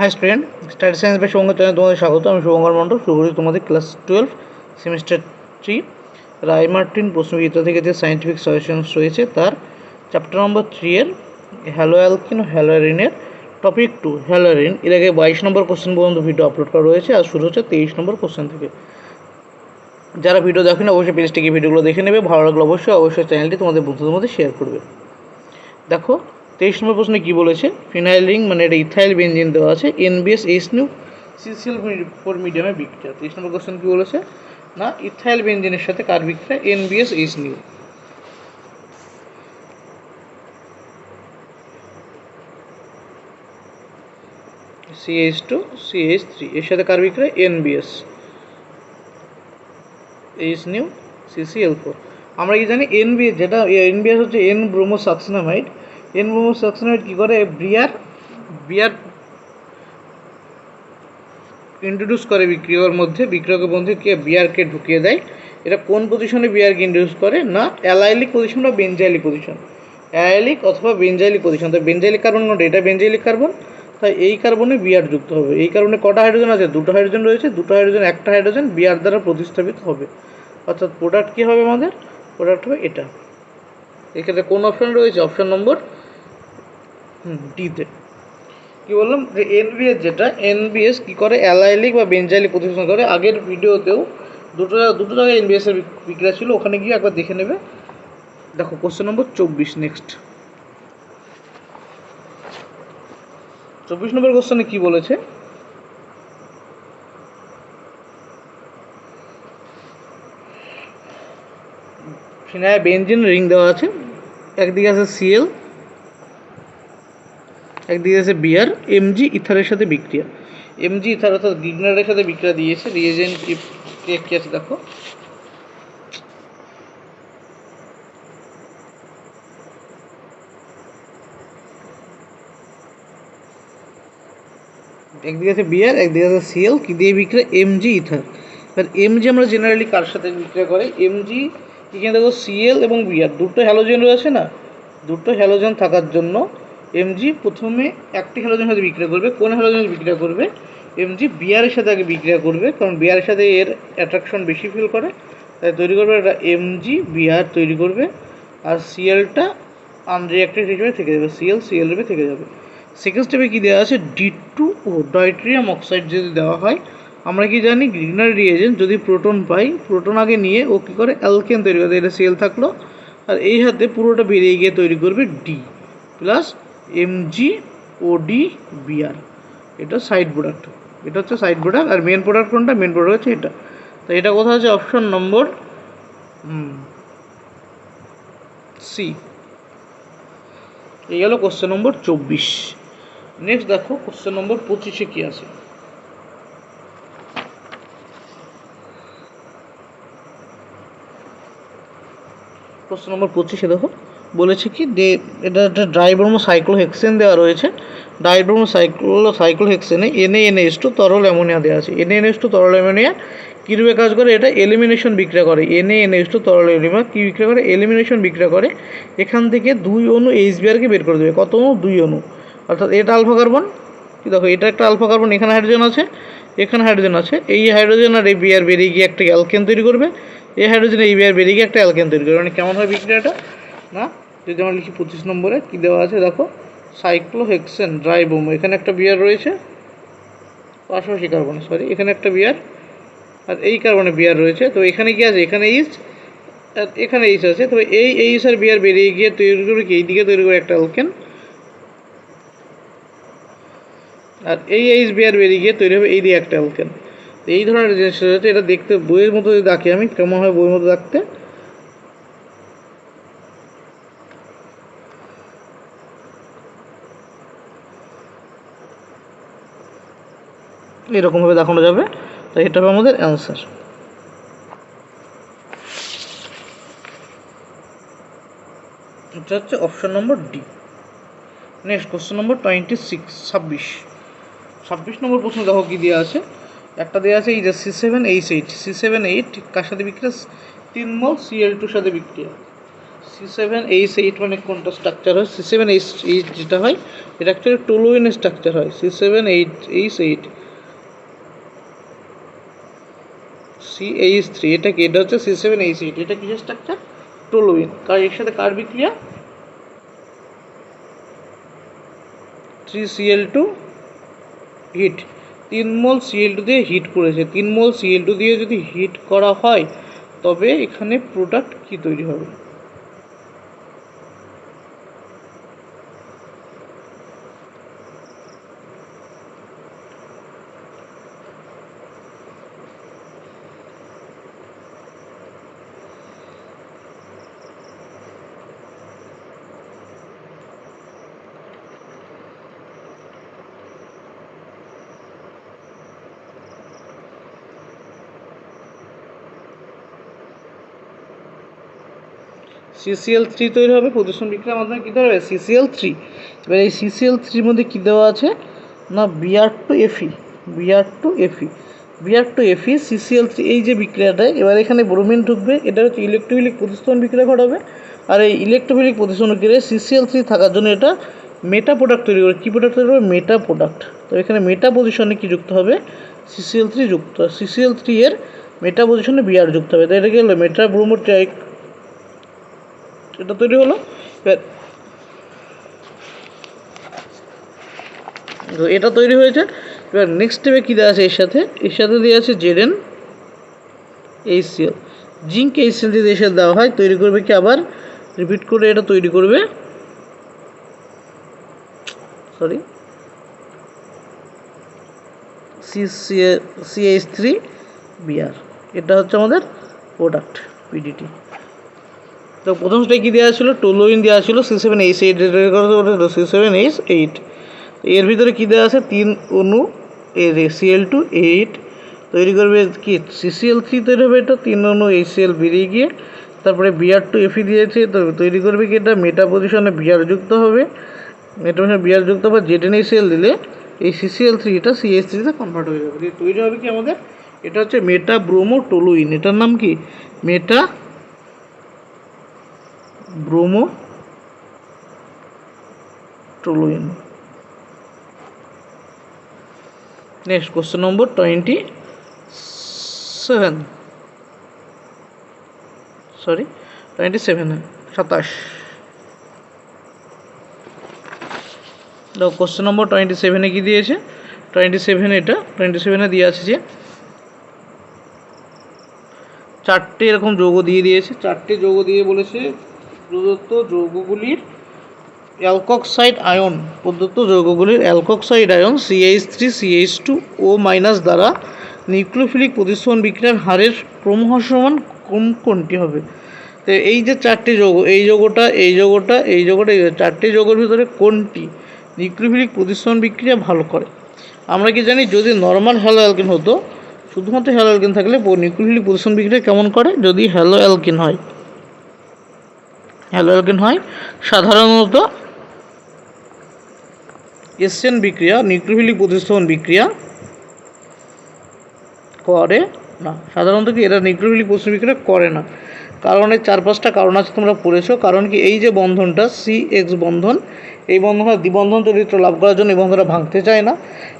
High student study science বা Shubhankar channel তোমাদের স্বাগত। আমি শুভঙ্কর মণ্ডল। শুরু করি তোমাদের class twelve semester three Ray Martin প্রশ্নবিদ্যা থেকে যে সায়েন্টিফিক সলিউশনস রয়েছে, তার চ্যাপ্টার নম্বর থ্রি এর হ্যালো অ্যালকিন হ্যালোয়ারিনের টপিক টু হ্যালোয়ারিন এর আগে বাইশ নম্বর কোশ্চেন পর্যন্ত ভিডিও আপলোড করা রয়েছে, আর শুরু হচ্ছে তেইশ নম্বর কোশ্চেন থেকে। যারা ভিডিও দেখেন, অবশ্যই পেজটি গিয়ে ভিডিওগুলো দেখে নেবে। ভালো লাগলে অবশ্যই অবশ্যই চ্যানেলটি তোমাদের বন্ধুদের মধ্যে শেয়ার করবে। দেখো তেইশ নম্বর প্রশ্নে কী বলেছে? ফিনাইল রিং মানে এটা ইথাইল বেঞ্জিন দেওয়া আছে। NBS H nu CCl four মিডিয়ামে বিক্রিয়া। তেইশ নম্বর কোশ্চেন কী বলেছে? না ইথাইল বেঞ্জিনের সাথে কার বিক্রিয়া? NBS h nu CH two CH three এর সাথে কার বিক্রিয়া? NBS h nu CCl four আমরা কি জানি? এনবিএস যেটা এনবিএস হচ্ছে N bromo succinimide N bromo কী করে? বিয়ার বিয়ার ইন্ট্রোডিউস করে বিক্রিয়কের মধ্যে বিক্রিয়কের মধ্যে কে বিয়ারকে ঢুকিয়ে দেয়। এটা কোন পজিশনে বিয়ারকে ইন্ট্রোডিউস করে? না, অ্যালাইলিক পজিশন বা বেঞ্জাইলিক পজিশন অ্যালাইলিক অথবা বেঞ্জাইলিক পজিশন তো বেঞ্জাইলিক কার্বন কোনটা? এটা বেঞ্জাইলিক কার্বন তাই এই কার্বনে বিয়ার যুক্ত হবে। এই কার্বনে কটা হাইড্রোজেন আছে? দুটো হাইড্রোজেন রয়েছে, দুটো হাইড্রোজেন একটা হাইড্রোজেন বিয়ার দ্বারা প্রতিস্থাপিত হবে। অর্থাৎ প্রোডাক্ট কী হবে আমাদের? প্রোডাক্ট হবে এটা। এক্ষেত্রে কোন অপশন রয়েছে? অপশন নম্বর ডিতে কি বললাম? যে এনবিএস যেটা এনবিএস কি করে? অ্যালাইলিক বা বেঞ্জাইলিক প্রতিস্থাপন করে আগের ভিডিওতেও দুটো দুটো জায়গায় এনবিএস এর বিক্রিয়া ছিল। ওখানে গিয়ে একবার দেখে নেবে। দেখো কোশ্চেন নম্বর চব্বিশ নেক্সট চব্বিশ নম্বর কোশ্চেনে কি বলেছে? ফিনায় বেঞ্জিন, রিং দেওয়া আছে। একদিকে আছে সিএল একদিকে আছে বিয়ার এমজি ইথারের সাথে বিক্রিয়া। এমজি ইথার অর্থাৎ গিগনারের সাথে বিক্রিয়া দিয়েছে, রিয়েজেন্ট কি আছে দেখো। একদিকে আছে বিয়ার, একদিকে আছে সিএল কি দিয়ে বিক্রিয়া? Mg ether. এবার এমজি আমরা জেনারেলি কার সাথে বিক্রিয়া করে? এমজি এখানে দেখো সিএল এবং বিয়ার দুটো হ্যালোজেন রয়েছে না? দুটো হ্যালোজেন থাকার জন্য এমজি প্রথমে একটি হ্যালোজেনের সাথে বিক্রিয়া করবে, কোন হ্যালোজেনের বিক্রিয়া করবে? এমজি বিয়ারের সাথে আগে বিক্রিয়া করবে, কারণ বিয়ারের সাথে এর অ্যাট্রাকশন বেশি ফিল করে, তাই তৈরি করবে একটা এমজি বিয়ার তৈরি করবে, আর সিএলটা আনরিয়াক্টেড হিসেবে থেকে যাবে সিএল সিএল রূপে থেকে যাবে। সেকেন্ড স্টেপে কী দেওয়া আছে? D two O deuterium oxide যদি দেওয়া হয়, আমরা কি জানি গ্রিনার রিয়েজেন্ট যদি প্রোটন পাই প্রোটন আগে নিয়ে ও কী করে? অ্যালকেন তৈরি করে এটা সিএল থাকল, আর এই হাতে পুরোটা বেরিয়ে গিয়ে তৈরি করবে D plus Mg O D Br এটা সাইড প্রোডাক্ট এটা হচ্ছে সাইড প্রোডাক্ট আর মেন প্রোডাক্ট কোনটা? মেন প্রোডাক্ট হচ্ছে এটা। তো এটা কোথায় আছে? অপশন নম্বর সি এই গেল কোশ্চেন নম্বর চব্বিশ। নেক্সট দেখো কোশ্চেন নম্বর পঁচিশে কী আছে? প্রশ্ন নম্বর পঁচিশে দেখো। বলেছে কি, যে এটা একটা ড্রাইব্রোমো সাইক্লোহেক্সেন দেওয়া রয়েছে। ডাইব্রোমো সাইক্লো সাইক্লোহেক্সেনে এনএ এনএস টু তরল অ্যামোনিয়া দেওয়া আছে। এনএ এনএস টু তরল অ্যামোনিয়া কীরূপে কাজ করে? এটা এলিমিনেশন বিক্রিয়া করে। এনএ এনএস টু তরল অ্যামোনিয়া কী বিক্রিয়া করে? এলিমিনেশন বিক্রিয়া করে। এখান থেকে দুই অণু এইচবিআরকে বের করে দেবে। কত অণু? দুই অণু। অর্থাৎ এটা আলফা কার্বন কি দেখো, এটা একটা আলফা কার্বন এখানে হাইড্রোজেন আছে, এখানে হাইড্রোজেন আছে। এই হাইড্রোজেন আর এই বিয়ার বেরিয়ে গিয়ে একটা অ্যালকেন তৈরি করবে। এই হাইড্রোজেন এই বিয়ার বেরিয়ে গিয়ে একটা অ্যালকেন তৈরি করবে। মানে কেমন হয় বিক্রিয়াটা? না? যদি আমরা লিখি পঁচিশ নম্বরে, কী দেওয়া আছে দেখো? সাইক্লোহেক্সেন ড্রাইবোম এখানে একটা বিয়ার রয়েছে। পাশাপাশি কার্বনে সরি এখানে একটা বিয়ার। আর এই কার্বনে বিয়ার রয়েছে। তো এখানে কি আছে? এখানে এইচ আর এখানে এইচ আছে। তবে এই এইচ আর বিয়ার বেরিয়ে গিয়ে তৈরি করবে কি? এইদিকে তৈরি করে একটা অ্যালকেন আর এই এইচ বিয়ার বেরিয়ে গিয়ে তৈরি হবে এই দিয়ে একটা অ্যালকেন এই ধরনের জিনিস এটা দেখতে বইয়ের মতো যদি দেখি আমি, কেমন হয় বইয়ের মতো দেখতে এরকমভাবে দেখানো যাবে তো এটা হবে আমাদের অ্যান্সার এটা হচ্ছে option number D next question number twenty six ছাব্বিশ। ছাব্বিশ নম্বর প্রশ্ন দেখো কী দেওয়া আছে? একটা দেওয়া আছে এই যে C seven H eight C seven eight কার সাথে বিক্রিয়া? তিন মল সিএল টুর সাথে বিক্রিয়া। সি সেভেন এইচ এইট মানে কোনটা স্ট্রাকচার হয়? সি সেভেন এইচ এইট যেটা হয়, এটা অ্যাকচুয়ালি টোলোইনের স্ট্রাকচার হয়। C seven eight H eight C H three এটা কি? এটা হচ্ছে সি সেভেন এইচ এইট এটা কিসের স্ট্রাকচার টোলোইন কার এর সাথে কার বিক্রিয়া? থ্রি সিএল টু হিট তিন মোল সিএল টু দিয়ে হিট করেছে। তিন মোল সিএল টু দিয়ে যদি হিট করা হয়, তবে এখানে প্রোডাক্ট কি তৈরি হবে? সিসিএল থ্রি তৈরি হবে প্রদূষণ বিক্রিয়ার মাধ্যমে কী তৈরি হবে? সিসিএল থ্রি এবার এই সিসিএল থ্রির মধ্যে কী দেওয়া আছে? না Br two Fe Br two Fe Br two Fe CCl three এই যে বিক্রিয়াটা, এবার এখানে ব্রোমিন ঢুকবে, এটা হচ্ছে ইলেকট্রোফিলিক প্রতিস্থাপন বিক্রিয়া ঘটাবে, আর এই ইলেকট্রোফিলিক প্রতিস্থাপন বিক্রিয়ায় সিসিএল থ্রি থাকার জন্য এটা মেটা প্রোডাক্ট তৈরি করবে কী প্রোডাক্ট তৈরি করবে? মেটা প্রোডাক্ট তো এখানে মেটা পজিশনে কী যুক্ত হবে? সিসিএল থ্রি যুক্ত সিসিএল থ্রি এর মেটা পজিশনে বিআর যুক্ত হবে। তাই এটা কি হলো মেটা ব্রোমোটাইক এটা তৈরি হলো। তো এটা তৈরি হয়েছে। এবার নেক্সট স্টেপে কী দেওয়া আছে এর সাথে? এর সাথে দেওয়া আছে জেডেন এইচসিএল জিঙ্ক এইচসিএল যদি এসে দেওয়া হয়, তৈরি করবে কি আবার? রিপিট করে এটা তৈরি করবে। Sorry C CH three Br এটা হচ্ছে আমাদের প্রোডাক্ট পিডিটি তো প্রথম স্টেজ কী দেওয়া ছিল? টোলোইন দেওয়া ছিল C seven H eight C seven H eight এর ভিতরে কী দেওয়া আছে? তিন অনু এর সিএল টু এইট তৈরি করবে কি? সিসিএল থ্রি তৈরি হবে এটা, তিন অনু এইচসিএল বেরিয়ে গিয়ে। তারপরে বিআর টু এফি দিয়েছে, তো তৈরি করবে কি এটা? মেটা পজিশনে বিআর যুক্ত হবে। মেটা পজিশনে বিআর যুক্ত হবে জেডেন এইচসিএল দিলে এই সিসিএল থ্রিটা সিএস থ্রিতে কনভার্ট হয়ে যাবে। তৈরি হবে কি আমাদের? এটা হচ্ছে মেটা ব্রোমো টোলুইন এটার নাম কি? Meta bromo toluene next question number twenty seven sorry twenty seven সাতাশ কোশ্চেন নম্বর টোয়েন্টি সেভেনে কী দিয়েছে? টোয়েন্টি সেভেন এটা টোয়েন্টি সেভেনে দিয়ে আছে যে চারটে এরকম যৌগ দিয়ে দিয়েছে। চারটে যৌগ দিয়ে বলেছে প্রদত্ত যৌগগুলির অ্যালকক্সাইড আয়ন প্রদত্ত যৌগগুলির alkoxide ion CH three CH two O minus দ্বারা নিউক্লিওফিলিক প্রতিস্থাপন বিক্রিয়ার হারের ক্রমহ্রাসমান কোন কোনটি হবে? তো এই যে চারটি যৌগ, এই যৌগটা এই যৌগটা এই যৌগটা, এই চারটি যৌগের ভিতরে কোনটি নিউক্লিওফিলিক প্রতিস্থাপন বিক্রিয়া ভালো করে? আমরা কি জানি, যদি নর্মাল হ্যালো অ্যালকিন হতো, শুধুমাত্র হ্যালো অ্যালকিন থাকলে নিউক্লিওফিলিক প্রতিস্থাপন বিক্রিয়া কেমন করে? যদি হ্যালো অ্যালকিন হয়। হ্যালো অ্যালকেন হয়। সাধারণত এসএন বিক্রিয়া, নিউক্লিওফিলিক প্রতিস্থাপন বিক্রিয়া করে না। সাধারণত কি এরা নিউক্লিওফিলিক প্রতিস্থাপন বিক্রিয়া করে না। কারণের চার পাঁচটা কারণ আছে তোমরা পড়েছো। কারণ কি এই যে বন্ধনটা সি এক্স বন্ধন, এই বন্ধনটা দ্বিবন্ধন চরিত্র লাভ করার জন্য এই বন্ধনটা ভাঙতে চায় না।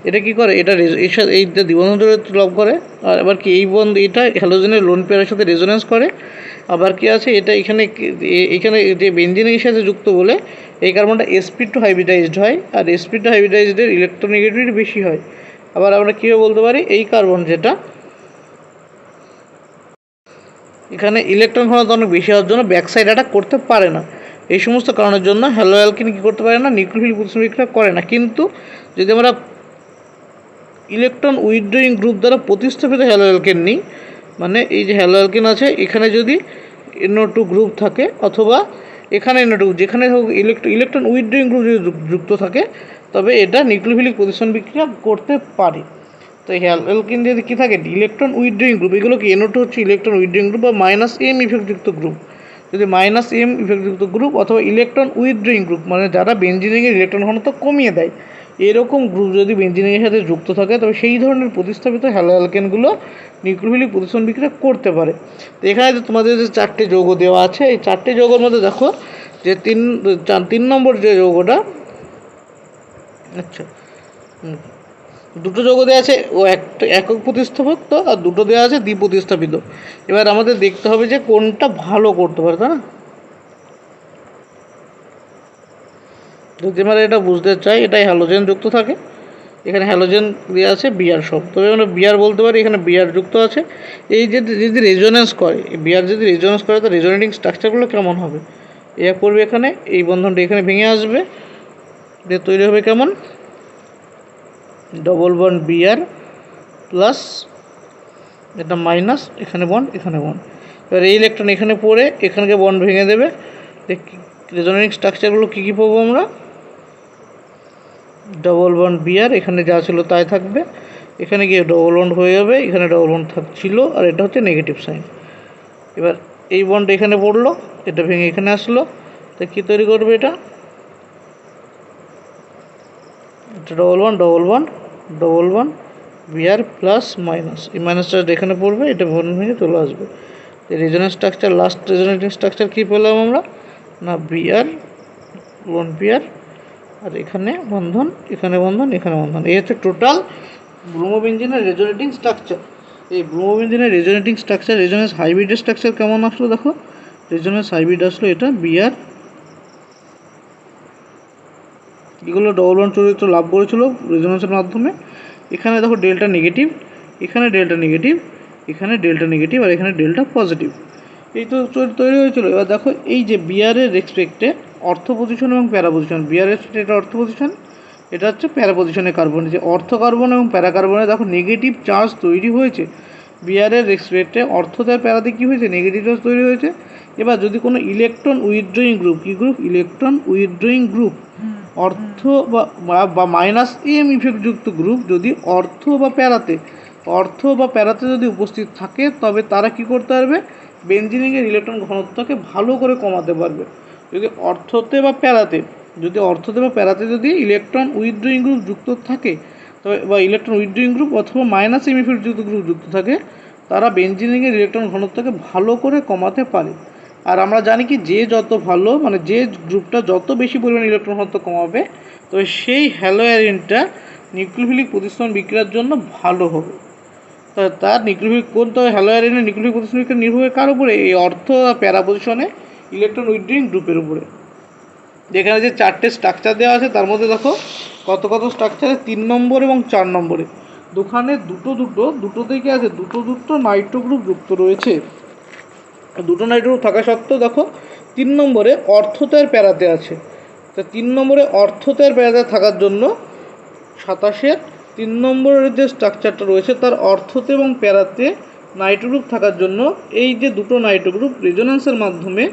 এটা কি করে? এটা এর সাথে এই যে দ্বিবন্ধন চরিত্র লাভ করে। আর এবার কি এই বন্ধ এটা হ্যালোজেনের লোন পেয়ারের সাথে রেজোনেন্স করে। আবার কি আছে? এটা এখানে এখানে যে বেঞ্জিনের সাথে যুক্ত বলে, এই কার্বনটা এসপি টু হাইব্রিডাইজড হয়। আর এসপি টু হাইব্রিডাইজডের ইলেকট্রোনেগেটিভিটি বেশি হয়। আবার আমরা কীভাবে বলতে পারি? এই কার্বন যেটা এখানে ইলেকট্রন ঘনত্ব অনেক বেশি হওয়ার জন্য ব্যাক সাইড অ্যাটাক করতে পারে না। এই সমস্ত কারণের জন্য হ্যালো অ্যালকিন কী করতে পারে না? প্রতিস্থাপন বিক্রিয়া করে না। কিন্তু যদি আমরা ইলেকট্রন উইথড্রয়িং গ্রুপ দ্বারা প্রতিস্থাপিত হ্যালো অ্যালকেন নিই মানে এই যে হ্যালো অ্যালকেন আছে, এখানে যদি এনও টু গ্রুপ থাকে, অথবা এখানে এনও টু যেখানে হোক ইলেকট্রন ইলেকট্রন উইথড্রয়িং গ্রুপ যদি যুক্ত থাকে, তবে এটা নিউক্লিওফিলিক প্রতিস্থাপন বিক্রিয়া করতে পারে। তো অ্যালকিন যদি কী থাকে? Electron withdrawing group. এগুলো কি? এনও টু হচ্ছে ইলেকট্রন উইথড্রয়িং গ্রুপ বা মাইনাস এম ইফেক্টযুক্ত গ্রুপ। যদি মাইনাস এম ইফেক্টযুক্ত গ্রুপ অথবা ইলেকট্রন উইথড্রয়িং গ্রুপ মানে যারা বেঞ্জিনিংয়ের ইলেকট্রন ঘনত্ব কমিয়ে দেয়, এরকম গ্রুপ যদি বেঞ্জিনিংয়ের সাথে যুক্ত থাকে, তবে সেই ধরনের প্রতিস্থাপিত হ্যালো অ্যালকেনগুলো নিউক্লিওফিলিক প্রতিসরণ বিক্রিয়া করতে পারে। তো এখানে যে তোমাদের যে চারটে যৌগ দেওয়া আছে, এই চারটে যৌগের মধ্যে দেখো, যে তিন তিন নম্বর যে যৌগটা আচ্ছা। দুটো যৌগ দেওয়া আছে, ও একটা একক প্রতিস্থাপক তো, আর দুটো দেওয়া আছে দ্বি প্রতিস্থাপিত এবার আমাদের দেখতে হবে যে কোনটা ভালো করতে পারে, তাই না? যদি আমরা এটা বুঝতে চাই, এটাই হ্যালোজেন যুক্ত থাকে। এখানে হ্যালোজেন দেওয়া আছে বিয়ার সব। তবে আমরা বিয়ার বলতে পারি, এখানে বিয়ার যুক্ত আছে। এই যে যদি রেজোনেন্স করে বিয়ার যদি রেজোনেন্স করে তো রেজোনেটিং স্ট্রাকচারগুলো কেমন হবে? এ করবে এখানে, এই বন্ধনটা এখানে ভেঙে আসবে, দিয়ে তৈরি হবে কেমন? ডবল বন্ড বিয়ার প্লাস এটা মাইনাস এখানে বন্ড এখানে বন্ড এবার এই ইলেকট্রন এখানে পড়ে, এখানকে বন্ড ভেঙে দেবে। রেজোনেটিং স্ট্রাকচারগুলো কী কী পাবো আমরা? ডবল বন্ড বিয়ার এখানে যা ছিল তাই থাকবে। এখানে গিয়ে ডবল বন্ড হয়ে যাবে, এখানে ডবল বন্ড থাকছিল আর এটা হচ্ছে নেগেটিভ সাইন এবার এই বন্ড এখানে পড়ল, এটা ভেঙে এখানে আসলো। তা কী তৈরি করবে এটা এটা double one double one double one Br plus minus এই মাইনাসটা এখানে পড়বে, এটা বন ভেঙে চলে আসবে। Resonance structure last resonating structure কী পেলাম আমরা? না বিআর ওয়ান বিআর আর এখানে বন্ধন এখানে বন্ধন এখানে বন্ধন। এই হচ্ছে টোটাল ব্রোমোবেঞ্জিনের রেজোনেটিং স্ট্রাকচার এই ব্রোমোবেঞ্জিনের রেজোনেটিং স্ট্রাকচার রেজোনেন্স হাইব্রিডের স্ট্রাকচার কেমন আসলো দেখো? রেজোনেন্স হাইব্রিড আসলো এটা বিআর এগুলো ডবল ওয়ান চরিত্র লাভ করেছিল রেজোনেন্সের মাধ্যমে। এখানে দেখো ডেল্টা নেগেটিভ এখানে ডেল্টা নেগেটিভ এখানে ডেল্টা নেগেটিভ আর এখানে ডেল্টা পজিটিভ এই তো তৈরি হয়েছিল। এবার দেখো এই যে বিয়ারের রেসপেক্টে অর্থ পজিশন এবং প্যারা পজিশন বিয়ারের এটা অর্থ পজিশন এটা হচ্ছে প্যারা পজিশনের কার্বন যে অর্থ কার্বন এবং প্যারা কার্বনে দেখো নেগেটিভ চার্জ তৈরি হয়েছে। বিয়ারের রেসপেক্টে অর্থতার প্যারাতে কী হয়েছে? নেগেটিভ চার্জ তৈরি হয়েছে। এবার যদি কোনো ইলেকট্রন উইথড্রয়িং গ্রুপ কী গ্রুপ ইলেকট্রন উইথড্রয়িং গ্রুপ অর্থ বা- মাইনাস এম ইফেক্টযুক্ত গ্রুপ যদি অর্থ বা প্যারাতে, অর্থ বা প্যারাতে যদি উপস্থিত থাকে, তবে তারা কি করতে পারবে? বেঞ্জিনিংয়ের ইলেকট্রন ঘনত্বকে ভালো করে কমাতে পারবে। যদি অর্থতে বা প্যারাতে, যদি অর্থতে বা প্যারাতে যদি ইলেকট্রন উইথড্রয়িং গ্রুপ যুক্ত থাকে, তবে, বা ইলেকট্রন উইথড্রয়িং গ্রুপ অথবা মাইনাস এম ইফেক্টযুক্ত গ্রুপ যুক্ত থাকে, তারা বেঞ্জিনিংয়ের ইলেকট্রন ঘনত্বকে ভালো করে কমাতে পারে। আর আমরা জানি কি, যে যত ভালো মানে যে গ্রুপটা যত বেশি পরিমাণে ইলেকট্রন ঘনত্ব কমাবে, তবে সেই হ্যালোয়ারিনটা নিউক্লিওফিলিক প্রতিস্থাপন বিক্রিয়ার জন্য ভালো হবে। তার নিউক্লিওফিলিক কোন তো হ্যালোয়ারিনের নিউক্লিওফিলিক প্রতিস্থাপন বিক্রিয়া নির্ভর করে উপরে? এই অর্থ প্যারা পজিশনে ইলেকট্রন উইথড্রয়িং গ্রুপের উপরে। যেখানে যে চারটে স্ট্রাকচার দেওয়া আছে, তার মধ্যে দেখো, কত কত স্ট্রাকচারে তিন নম্বর এবং চার নম্বরে। দুখানে দুটো দুটো দুটো থেকে আছে, দুটো দুটো নাইট্রো গ্রুপ যুক্ত রয়েছে। দুটো নাইট্রো থাকা সত্ত্বেও দেখো, তিন নম্বরে অর্থতার প্যারাতে আছে। তো তিন নম্বরে অর্থতার প্যারাতে থাকার জন্য সাতাশের তিন নম্বরের যে স্ট্রাকচারটা রয়েছে, তার অর্থতে এবং প্যারাতে নাইট্রো গ্রুপ থাকার জন্য এই যে দুটো নাইট্রো গ্রুপ রেজোনেন্সের মাধ্যমে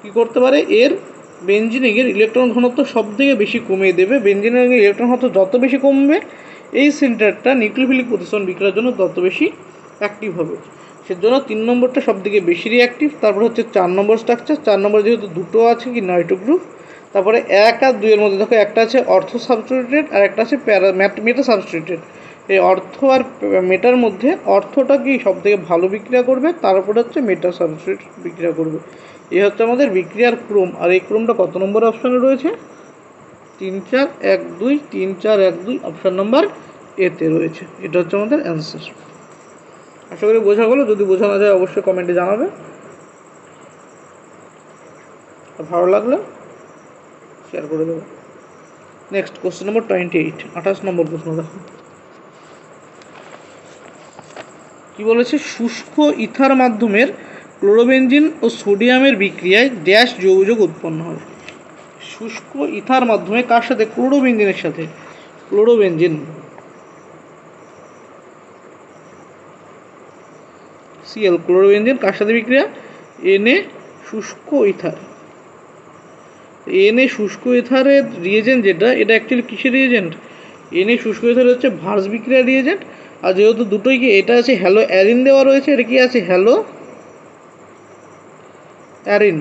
কি করতে পারে? এর বেঞ্জিনিংয়ের ইলেকট্রন ঘনত্ব সব থেকে বেশি কমিয়ে দেবে। বেঞ্জিনিংয়ের ইলেকট্রন ঘনত্ব যত বেশি কমবে, এই সেন্টারটা নিউক্লিওফিলিক প্রতিসরণ বিক্রিয়ার জন্য তত বেশি অ্যাক্টিভ হবে। সেজন্য তিন নম্বরটা সব থেকে বেশি রিঅ্যাক্টিভ তারপরে হচ্ছে চার নম্বর স্ট্রাকচার চার নম্বর যেহেতু দুটো আছে কি নাইট্রো গ্রুপ তারপরে এক আর দুইয়ের মধ্যে দেখো একটা আছে অর্থ সাবস্টিটিউটেড আর একটা আছে প্যারা ম্যাট মেটা সাবস্টিটিউটেড এই অর্থ আর মেটার মধ্যে অর্থটা কি সব থেকে ভালো বিক্রিয়া করবে? তারপরে হচ্ছে মেটা সাবস্টিটিউট বিক্রিয়া করবে। এই হচ্ছে আমাদের বিক্রিয়ার ক্রম। আর এই ক্রমটা কত নম্বর অপশানে রয়েছে? তিন চার এক দুই, তিন চার এক দুই অপশান নাম্বার এতে রয়েছে। এটা হচ্ছে আমাদের অ্যান্সার আশা করি বোঝা গেলো যদি বোঝা না যায়, অবশ্যই কমেন্টে জানাবে। ভালো লাগলে শেয়ার করে দেবো। Next question number twenty eight আঠাশ নম্বর প্রশ্ন দেখো। কি বলেছে? শুষ্ক ইথার মাধ্যমের ক্লোরোবেঞ্জিন ও সোডিয়ামের বিক্রিয়ায় ড্যাশ যৌগযোগ উৎপন্ন হয়। শুষ্ক ইথার মাধ্যমে কার সাথে? ক্লোরোবেঞ্জিনের সাথে। ক্লোরোবেঞ্জিন সিএল ক্লোরোবেঞ্জিন কার সাথে বিক্রিয়া? এনে শুষ্ক ইথার। এনে শুষ্ক ইথারের রিয়েজেন্ট যেটা, এটা অ্যাকচুয়ালি কিসের রিয়েজেন্ট এনে শুষ্ক ইথার হচ্ছে ভার্স বিক্রিয়া রিয়েজেন্ট আর যেহেতু দুটোই কি, এটা আছে হ্যালো অ্যারিন দেওয়া রয়েছে, এটা কি আছে? হ্যালো অ্যারিন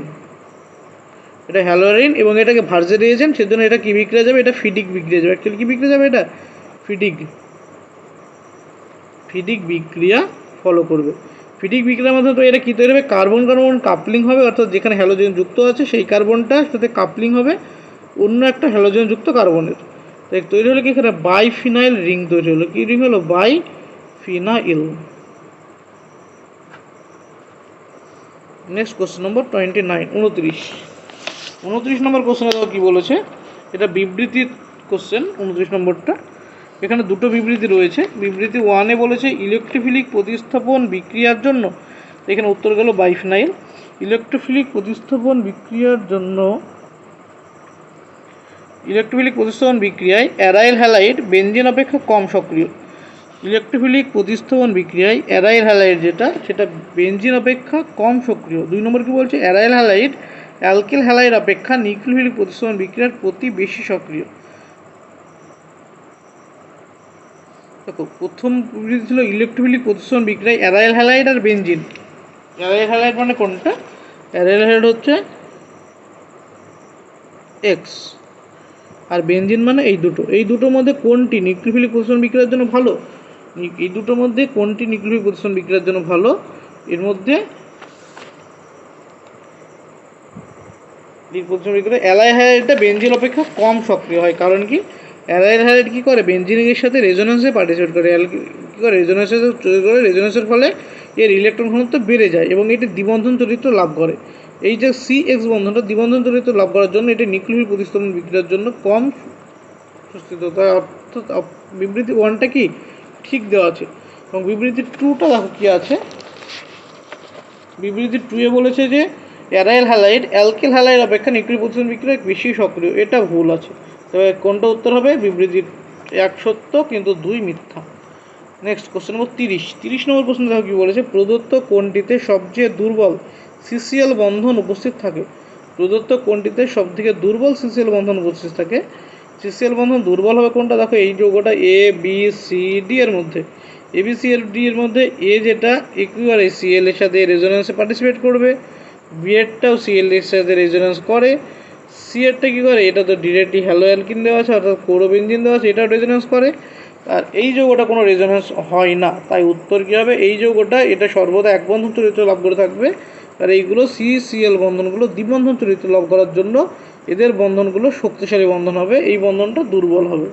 এটা হ্যালোরিন এবং এটাকে ভার্জে দিয়েছেন সেজন্য এটা কি বিক্রিয়া যাবে? এটা ফিডিক বিক্রিয়া যাবে। অ্যাকচুয়ালি কি বিক্রিয়া যাবে এটা? ফিডিক ফিডিক বিক্রিয়া ফলো করবে। ফিডিক বিক্রিয়ার মাধ্যমে তো এটা কী তৈরি হবে? কার্বন কার্বন কাপলিং হবে, অর্থাৎ যেখানে হ্যালোজেন যুক্ত আছে, সেই কার্বনটা সাথে কাপলিং হবে, অন্য একটা হ্যালোজেন যুক্ত কার্বনের তো তৈরি হলো কি এখানে? বাইফিনাইল রিং তৈরি হলো। কী রিং হলো? Biphenyl next question number twenty nine উনত্রিশ উনত্রিশ নম্বর কোশ্চেনে দেখো কী বলেছে? এটা বিবৃতির কোশ্চেন উনত্রিশ নম্বরটা এখানে দুটো বিবৃতি রয়েছে। বিবৃতি ওয়ানে বলেছে ইলেকট্রোফিলিক প্রতিস্থাপন বিক্রিয়ার জন্য, এখানে উত্তর গেল বাইফনাইল ইলেকট্রোফিলিক প্রতিস্থাপন বিক্রিয়ার জন্য ইলেকট্রোফিলিক প্রতিস্থাপন বিক্রিয়ায় অ্যারাইল হ্যালাইড বেঞ্জিন অপেক্ষা কম সক্রিয়। ইলেকট্রোফিলিক প্রতিস্থাপন বিক্রিয়ায় অ্যারাইল হ্যালাইড যেটা, সেটা বেঞ্জিন অপেক্ষা কম সক্রিয়। দুই নম্বর কি বলছে? অ্যারাইল হ্যালাইড অ্যালকিল হ্যালাইড অপেক্ষা নিউক্লিওফিলিক প্রতিস্থাপন বিক্রিয়ার প্রতি বেশি সক্রিয়। দেখো, প্রথম বিবৃতি ছিল ইলেকট্রোফিলিক প্রতিস্থাপন বিক্রয় অ্যারাইল হ্যালাইড আর বেঞ্জিন অ্যারাইল হ্যালাইড মানে কোনটা? অ্যারাইল হ্যালাইড হচ্ছে এক্স আর বেঞ্জিন মানে এই দুটো। এই দুটোর মধ্যে কোনটি নিউক্লিওফিলিক প্রদূষণ বিক্রিয়ার জন্য ভালো? এই দুটোর মধ্যে কোনটি নিউক্লিওফিলিক প্রদূষণ বিক্রিয়ার জন্য ভালো? এর মধ্যে বিক্রিয়া অ্যালাই হ্যালাইডটা বেনজিন অপেক্ষা কম সক্রিয় হয়। কারণ কি? অ্যালাইল হ্যালাইড কী করে? বেনজিনের সাথে রেজোনেন্সে পার্টিসিপেট করে। কী করে? তৈরি করে। রেজোনেন্সের ফলে এর ইলেকট্রন ঘনত্ব বেড়ে যায় এবং এটি দ্বিবন্ধন চরিত্র লাভ করে। এই যে সি এক্স বন্ধনটা দ্বিবন্ধন চরিত্র লাভ করার জন্য এটি নিউক্লিওফিল প্রতিস্থাপন বিক্রিয়ার জন্য কম সুস্থিত তাই অর্থাৎ বিবৃতি ওয়ানটা কি? ঠিক দেওয়া আছে। এবং বিবৃতি টুটা দেখো কী আছে? বিবৃতি টুয়ে বলেছে যে অ্যারাইল হ্যালাইড অ্যালকিল হ্যালাইড অপেক্ষা নিউক্লিয় প্রতিস্থাপন বিক্রিয়া বেশি সক্রিয়। এটা ভুল আছে। তবে কোনটা উত্তর হবে? বিবৃতি এক সত্য, কিন্তু দুই মিথ্যা। নেক্সট কোশ্চেন নম্বর তিরিশ। তিরিশ নম্বর প্রশ্ন দেখো কী বলেছে? প্রদত্ত কোনটিতে সবচেয়ে দুর্বল সিসিএল বন্ধন উপস্থিত থাকে? প্রদত্ত কোনটিতে সবথেকে দুর্বল সিসিএল বন্ধন উপস্থিত থাকে? সিসিএল বন্ধন দুর্বল হবে কোনটা? দেখো, এই যৌগটা এ বি সি ডি এর মধ্যে। এ বি সি এর ডি এর মধ্যে এ যেটা একেবারে সিএল এর সাথে রেজোনেন্সে পার্টিসিপেট করবে। বি এরটাও সিএল এর সাথে রেজোনেন্স করে। সি এরটা কী করে? এটা তো ডিরেক্টলি হ্যালো অ্যালকিন দেওয়া আছে, অর্থাৎ কোরোবেঞ্জিন দেওয়া আছে, এটাও রেজোনেন্স করে। আর এই যৌগটা কোনো রেজোনেন্স হয় না। তাই উত্তর কী হবে? এই যৌগটা, এটা সর্বদা এক বন্ধন চরিত্র লাভ করে থাকবে। আর এইগুলো সি সিএল বন্ধনগুলো দ্বিবন্ধন চরিত্র লাভ করার জন্য এদের বন্ধনগুলো শক্তিশালী বন্ধন হবে। এই বন্ধনটা দুর্বল হবে।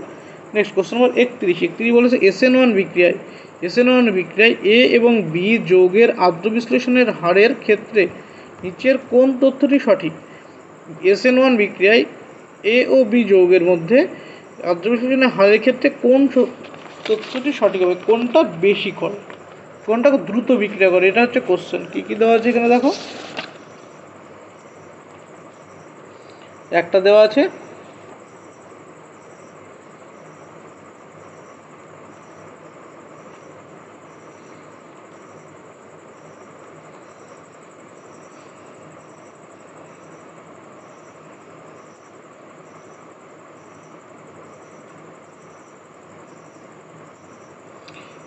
নেক্সট কোশ্চেন নম্বর একত্রিশ। একত্রিশ বলেছে এস এন ওয়ান বিক্রিয়ায়। এস এন ওয়ান বিক্রিয়ায় এ এবং বি যৌগের আদ্র বিশ্লেষণের হারের ক্ষেত্রে নিচের কোন তথ্যটি সঠিক? এস এন ওয়ান বিক্রিয়ায় এ ও বি যৌগের মধ্যে আদ্র বিশ্লেষণের হারের ক্ষেত্রে কোন তথ্যটি সঠিক হবে? কোনটা বেশি করে? কোনটা দ্রুত বিক্রিয়া করে? এটা হচ্ছে কোশ্চেন কী কী দেওয়া আছে এখানে দেখো? একটা দেওয়া আছে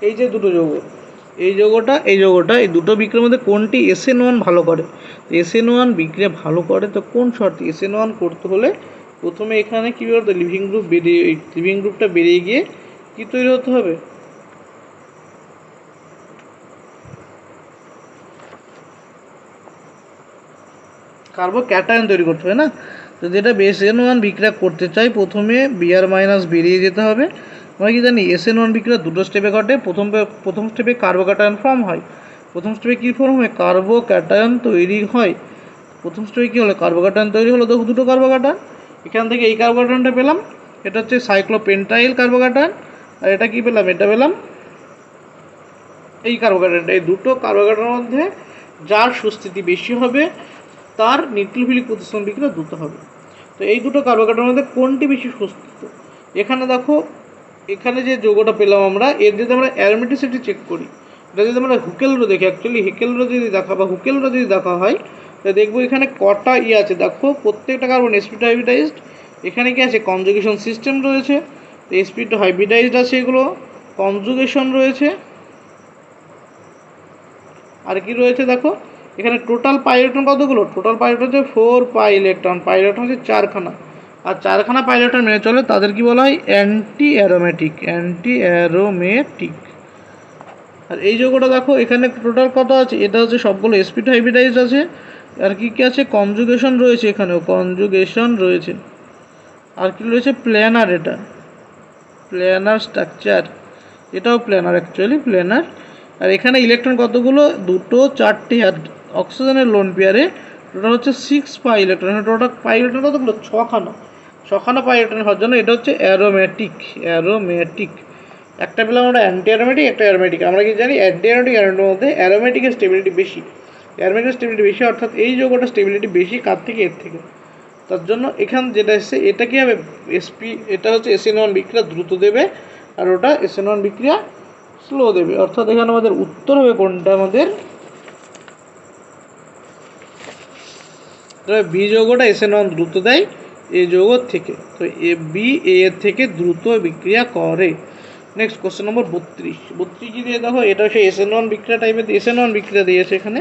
এই যে দুটো যৌগ, এই যৌগটা এই যৌগটা, এই দুটো বিক্রিয়ার মধ্যে কোনটি এস এন ওয়ান ভালো করে? এস এন ওয়ান বিক্রিয়া ভালো করে, তো কোন শর্তে এস এন ওয়ান করতে হলে প্রথমে এখানে কী করতে লিভিং গ্রুপ বেরিয়ে লিভিং গ্রুপটা বেরিয়ে গিয়ে কী তৈরি হতে হবে? কার্বো ক্যাটায়ন তৈরি করতে হবে না? তো যেটা বেস এন ওয়ান বিক্রিয়া করতে চাই, প্রথমে বিআর মাইনাস বেরিয়ে যেতে হবে। আমরা কি জানি এস এন ওয়ান বিক্রিয়া দুটো স্টেপে ঘটে। প্রথম প্রথম স্টেপে কার্বো ক্যাটায়ন ফর্ম হয়। প্রথম স্টেপে কী ফর্ম হয়? কার্বো ক্যাটায়ন তৈরি হয়। প্রথম স্টেপে কী হলো? কার্বো ক্যাটায়ন তৈরি হলো। দেখো দুটো কার্বো ক্যাটায়ন এখান থেকে এই কার্বো ক্যাটায়নটা পেলাম। এটা হচ্ছে সাইক্লোপেন্টাইল কার্বো ক্যাটায়ন আর এটা কী পেলাম? এটা পেলাম এই কার্বো ক্যাটায়নটা এই দুটো কার্বো ক্যাটায়নের মধ্যে যার সুস্থিতি বেশি হবে, তার নিউক্লিওফিলিক প্রতিস্থাপন বিক্রিয়া দ্রুত হবে। তো এই দুটো কার্বোকার্ডের মধ্যে কোনটি বেশি সুস্থিত? এখানে দেখো এখানে যে যৌগটা পেলাম আমরা, এর যদি আমরা অ্যারোমেটিসিটি চেক করি, এটা যদি আমরা হুকেল রো দেখি অ্যাকচুয়ালি হেকেল রো যদি দেখা বা হুকেল রো যদি দেখা হয় তাহলে দেখব এখানে কটা ইয়ে আছে। দেখো, প্রত্যেকটা কার্বন এসপিটা হাইব্রিডাইজড এখানে কি আছে? কনজুগেশন সিস্টেম রয়েছে এসপিটা হাইব্রিডাইজড আছে এগুলো কনজুগেশন রয়েছে, আর কি রয়েছে দেখো, এখানে টোটাল পাই ইলেকট্রন কতগুলো? টোটাল পাই হচ্ছে ফোর পাই ইলেকট্রন পাই হচ্ছে চারখানা। আর চারখানা পাই ইলেকট্রন মেনে চলে, তাদের কি বলা হয়? অ্যান্টি অ্যারোমেটিক অ্যান্টি অ্যারোমেটিক আর এই যৌগটা দেখো, এখানে টোটাল কত আছে? এটা হচ্ছে সবগুলো স্পিড হাইব্রিডাইজ আছে। আর কি কি আছে? কনজুগেশন রয়েছে এখানেও কনজুগেশন রয়েছে। আর কি রয়েছে? প্ল্যানার এটা। প্ল্যানার স্ট্রাকচার এটাও প্ল্যানার অ্যাকচুয়ালি প্ল্যানার আর এখানে ইলেকট্রন কতগুলো? দুটো, চারটে। আর অক্সিজেনের লোন পেয়ারে টোটাল হচ্ছে six pi electron total pi electron কতগুলো? ছখানা। পাই ইলেকট্রন হওয়ার জন্য এটা হচ্ছে অ্যারোমেটিক অ্যারোমেটিক একটা পেলাম আমরা অ্যান্টি অ্যারোমেটিক একটা অ্যারোমেটিক আমরা কি জানি অ্যান্টি অ্যারোমেটিক অ্যারোমেটিকের মধ্যে অ্যারোমেটিকের স্টেবিলিটি বেশি। অ্যারোমেটিকের স্টেবিলিটি বেশি, অর্থাৎ এই যৌগটা স্টেবিলিটি বেশি কার থেকে, এর থেকে। তার জন্য এখান যেটা এসছে, এটা কি হবে? এসপি এটা হচ্ছে এসএন ওয়ান বিক্রিয়া দ্রুত দেবে, আর ওটা এসএন ওয়ান বিক্রিয়া স্লো দেবে। অর্থাৎ এখানে আমাদের উত্তর হবে কোনটা আমাদের? তবে বি যৌগটা এসএন ওয়ান দ্রুত দেয় এ যৌগর থেকে। তো এ বি এ থেকে দ্রুত বিক্রিয়া করে। নেক্সট কোশ্চেন নম্বর বত্রিশ। বত্রিশ যদি দেখো, এটা হচ্ছে এসএন ওয়ান বিক্রিয়া টাইপের এসএন ওয়ান বিক্রিয়া দিয়েছে এখানে।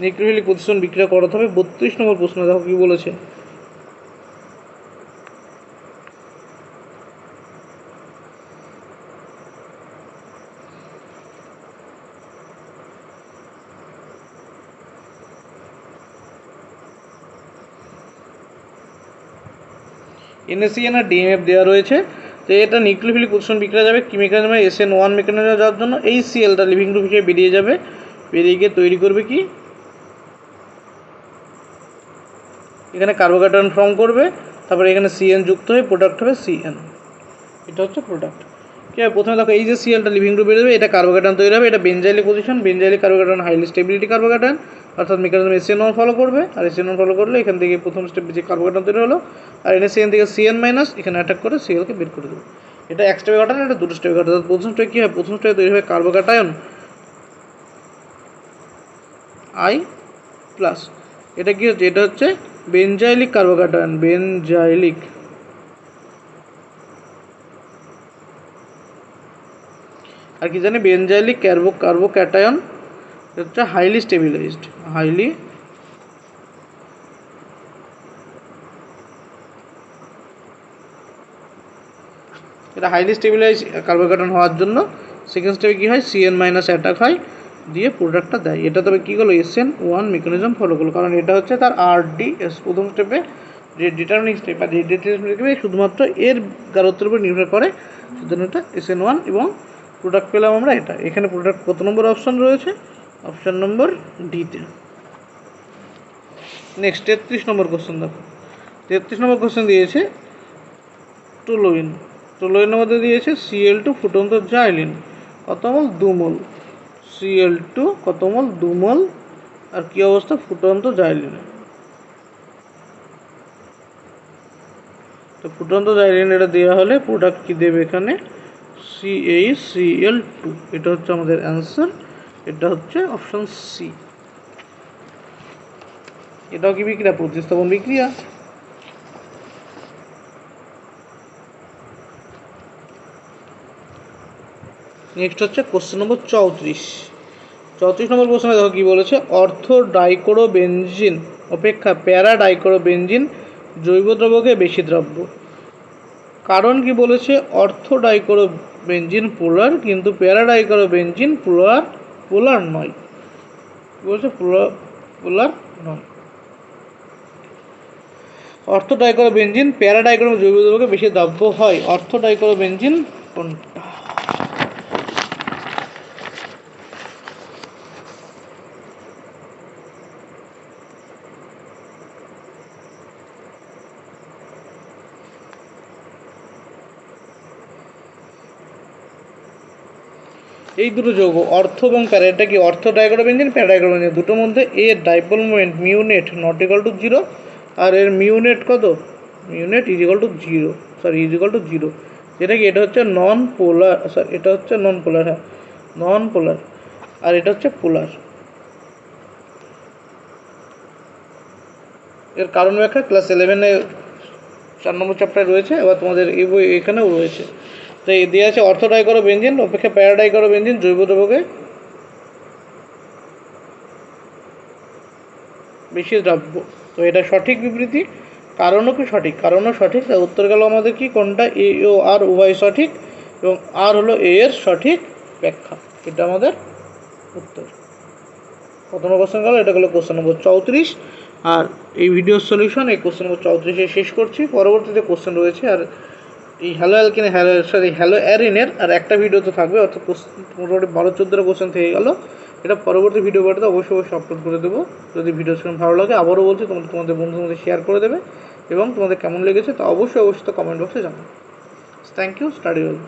নিউক্লিওফিলিক প্রতিষ্ঠান বিক্রিয়া করাতে হবে। বত্রিশ নম্বর প্রশ্ন, দেখো কী বলেছে। এনএসিএন আর ডিএমএফ দেওয়া রয়েছে। তো এটা নিউক্লিওফিলিক উৎসন বিক্রিয়া যাবে, কি মেকানিজমে এস এন ওয়ান মেকানিজমে যাওয়ার জন্য এই সিএলটা লিভিং গ্রুপ হিসেবে বেরিয়ে যাবে। বেরিয়ে গিয়ে তৈরি করবে কি? এখানে কার্বোকার্টন ফর্ম করবে, তারপরে এখানে সিএন যুক্ত হয়ে প্রোডাক্ট হবে সিএন এটা হচ্ছে প্রোডাক্ট ঠিক আছে প্রথমে দেখো, এই যে সিএলটা লিভিং গ্রুপ বেরোবে, এটা কার্বোকার্টন তৈরি হবে, এটা benzylic position benzylic carbocation highly stability carbocation অর্থাৎ মেকানিজম এসিএন ওয়ান ফলো করবে, আর এসিএন ওয়ান ফলো করলে এখান থেকে প্রথম স্টেপ যে কার্বোকার্টন তৈরি হলো, আর এনে সিএন থেকে সিএন মাইনাস এখানে অ্যাটাক করে সিএলকে বের করে দেবে। এটা এক স্টেপে ঘটানো এটা দুটো স্টেপে ঘটানো প্রথম স্টেপে কী হয়? প্রথম স্টেপে তৈরি হয় কার্বোকাটায়ন আই প্লাস এটা কি হচ্ছে? এটা হচ্ছে বেঞ্জাইলিক কার্বোকাটায়ন বেঞ্জাইলিক আর কি জানি? বেঞ্জাইলিক কার্বো কার্বোক্যাটায়ন হচ্ছে হাইলি স্টেবিলাইজড হাইলি এটা হাইলি স্টেবিলাইজ কার্বোক্যাটন হওয়ার জন্য সেকেন্ড স্টেপে কী হয়? সিএন মাইনাস অ্যাটাক হয়, দিয়ে প্রোডাক্টটা দেয়। এটা তবে কী করল? S N one mechanism follow করল। কারণ এটা হচ্ছে তার আর ডি এস প্রথম স্টেপে যে ডিটারমিনিং স্টেপ আর যে ডিটারমিনিং শুধুমাত্র এর গারত্বের উপর নির্ভর করে। সুতরাং এটা এস এন ওয়ান এবং প্রোডাক্ট পেলাম আমরা এটা। এখানে প্রোডাক্ট কত নম্বর অপশন রয়েছে? অপশন নম্বর ডিতে নেক্সট তেত্রিশ নম্বর কোশ্চেন দেখো। তেত্রিশ নম্বর কোশ্চেন দিয়েছে টুলোইন টুলোইনের মধ্যে দিয়েছে সিএল টু ফুটন্ত জাইলিন কত মল দুমল। সিএল টু কত মল দুমল, আর কি অবস্থা? ফুটন্ত জাইলিনে তো ফুটন্ত জাইলিন এটা দেওয়া হলে প্রোডাক্ট কি দেবে এখানে? সিএইচ সিএল টু এটা হচ্ছে আমাদের অ্যান্সার এটা হচ্ছে অপশন সি এটাও কি বিক্রিয়া? প্রতিস্থাপন বিক্রিয়া। নেক্সট হচ্ছে কোশ্চেন নম্বর চৌত্রিশ। চৌত্রিশ নম্বর কোশ্চেনে দেখো কি বলেছে, অর্থ ডাইকোরো বেঞ্জিন অপেক্ষা প্যারা ডাইকোরো বেঞ্জিন জৈব দ্রব্যকে বেশি দ্রব্য। কারণ কি বলেছে, অর্থ ডাইকোরো বেঞ্জিন পোলার, কিন্তু প্যারা ডাইকোরো বেঞ্জিন পোলার পোলার নয়। পোলার নয়। অর্থ ডাইকোরো বেঞ্জিন প্যারা ডাইকোরো জৈব দ্রব্যকে বেশি দ্রব্য হয়। অর্থ ডাইকোরো বেঞ্জিন কোনটা? এই দুটো যৌগ, অর্থ এবং প্যারা, এটা কি অর্থ ডাইগ্রাম ইঞ্জিন প্যারা ডাইগ্রাম ইঞ্জিন দুটোর মধ্যে এর dipole moment mu net not equal to zero আর এর মিউনেট কত? Mu net is equal to zero sorry is equal to zero যেটা কি, এটা হচ্ছে নন পোলার সরি এটা হচ্ছে নন পোলার হ্যাঁ নন পোলার আর এটা হচ্ছে পোলার এর কারণ ব্যাখ্যা ক্লাস ইলেভেনে চার নম্বর চ্যাপ্টার রয়েছে, এবার তোমাদের এই বই এখানেও রয়েছে। তো এই দেওয়া আছে অর্থোডাই করো বেঞ্জিন অপেক্ষা প্যারাডাই করো বেঞ্জিন জৈব দ্রব্যকে বেশি দ্রাব্য। তো এটা সঠিক বিবৃতি? কারণও কি সঠিক? কারণও সঠিক। উত্তর গেল আমাদের কি? কোনটা? এ, ও, আর, উভয় সঠিক এবং আর হলো এ এর সঠিক ব্যাখ্যা। এটা আমাদের উত্তর। প্রথম কোশ্চেন গেল, এটা হলো কোশ্চেন নম্বর চৌত্রিশ। আর এই ভিডিওর সলিউশন এই কোশ্চেন নম্বর চৌত্রিশে শেষ করছি। পরবর্তীতে কোশ্চেন রয়েছে। আর এই হ্যালো অ্যালকিনে হ্যালো সরি হ্যালো অ্যারিনের আর একটা ভিডিও তো থাকবে, অর্থাৎ মোটামুটি বারো চোদ্দোটা কোশ্চেন থেকে গেল। এটা পরবর্তী ভিডিও পাঠাতে অবশ্যই অবশ্যই আপলোড করে দেবো। যদি ভিডিও শুনে ভালো লাগে, আবারও বলছি, তোমাদের তোমাদের বন্ধুদের মধ্যে শেয়ার করে দেবে। এবং তোমাদের কেমন লেগেছে, তা অবশ্যই অবশ্যই তো কমেন্ট বক্সে জানাবে থ্যাংক ইউ স্টাডি ওয়েল